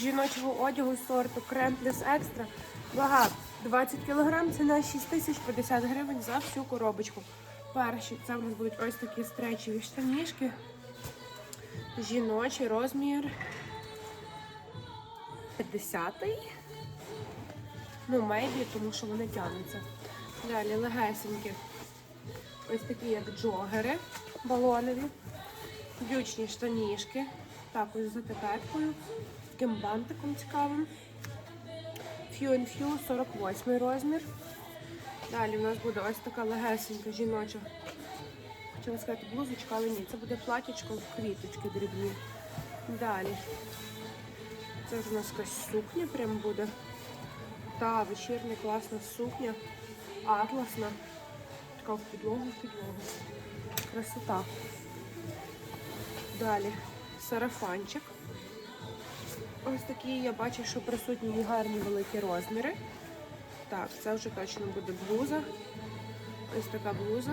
жіночого одягу сорту крем екстра. Вага 20 кг, ціна 6050 гривень за всю коробочку. Перші це в нас будуть ось такі стречові штанішки. Жіночий розмір 50-й. Ну, мейбі, тому що вони тягнуться. Далі легесенькі. Ось такі, як джогери балонові. Брючні штанішки. Також з затепеткою. Таким бантиком цікавим. Few and Few 48 розмір. Далі у нас буде ось така легесенька жіноча. Хотіла сказати блузочка, але ні, це буде платічко в квіточки дрібні. Далі. Це ж у нас якась сукня прям буде. Та, вечірня класна сукня. Атласна. Така в підлогу, в підлогу. Красота. Далі сарафанчик. Ось такі я бачу, що присутні гарні великі розміри. Так, це вже точно буде блуза. Ось така блуза.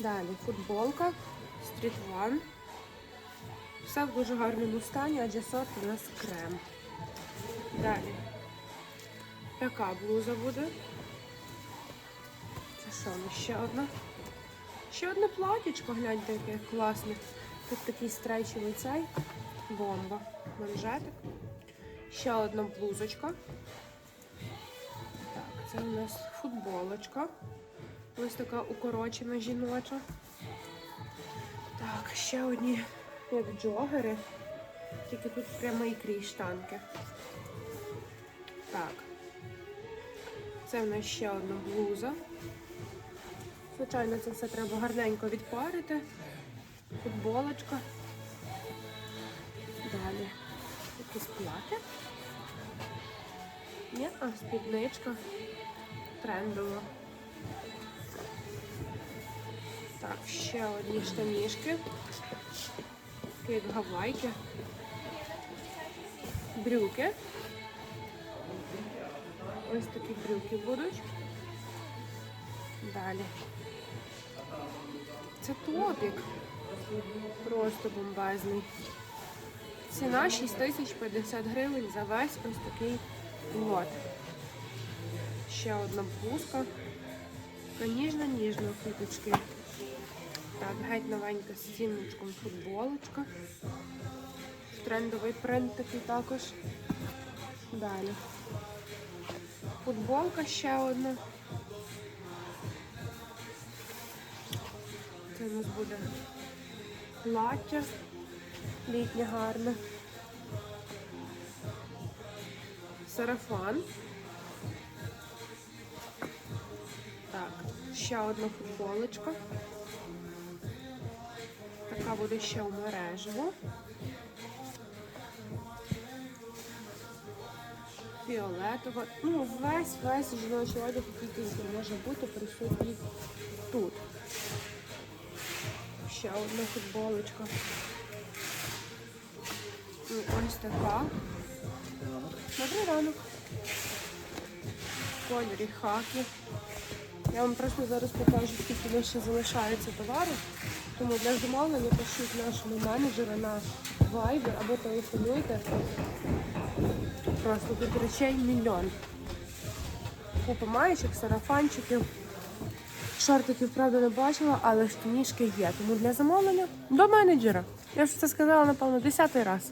Далі футболка, Street One. Все в дуже гарному стані, адже сорт у нас крем. Далі. Така блуза буде. Це що, ще одна? Ще одне платічко, гляньте, яке класне. Тут такий стрейчевий цей. Бомба. Манжетик. Ще одна блузочка. Так, це у нас футболочка. Ось така укорочена жіноча. Так, ще одні як джогери. Тільки тут прямо ікрі штанки. Так. Це в нас ще одна блуза. Звичайно, це все треба гарненько відпарити. Футболочка. Далі якісь плати. Ні, а спідничка. Трендова. Так, ще одні штанішки. Як гавайки. Брюки. Ось такі брюки будуть. Далі. Це топік. Просто бомбезний. Ціна 6050 гривень за весь ось такий лот. Ще одна блузка. Така ніжна-ніжна квіточки. Так, геть новенька з стіночком футболочка. Трендовий принт такий також. Далі. Футболка ще одна. Це у нас буде плаття літнє гарне. Сарафан. Так, ще одна футболочка. Така буде ще у мережево. Фіолетова. Ну, весь весь жіночий одяг, який тільки може бути присутній тут. Ще одна футболочка. Ось така. Добрий ранок. В кольорі хаки. Я вам просто зараз покажу, скільки нас ще залишається товару. Тому для замовлення пишіть нашому менеджеру на Viber або телефонуйте. Просто тут речей мільйон. Купа маєчок, сарафанчиків. Шортиків, правда, не бачила, але штанішки є. Тому для замовлення до менеджера. Я ж це сказала, напевно, десятий раз.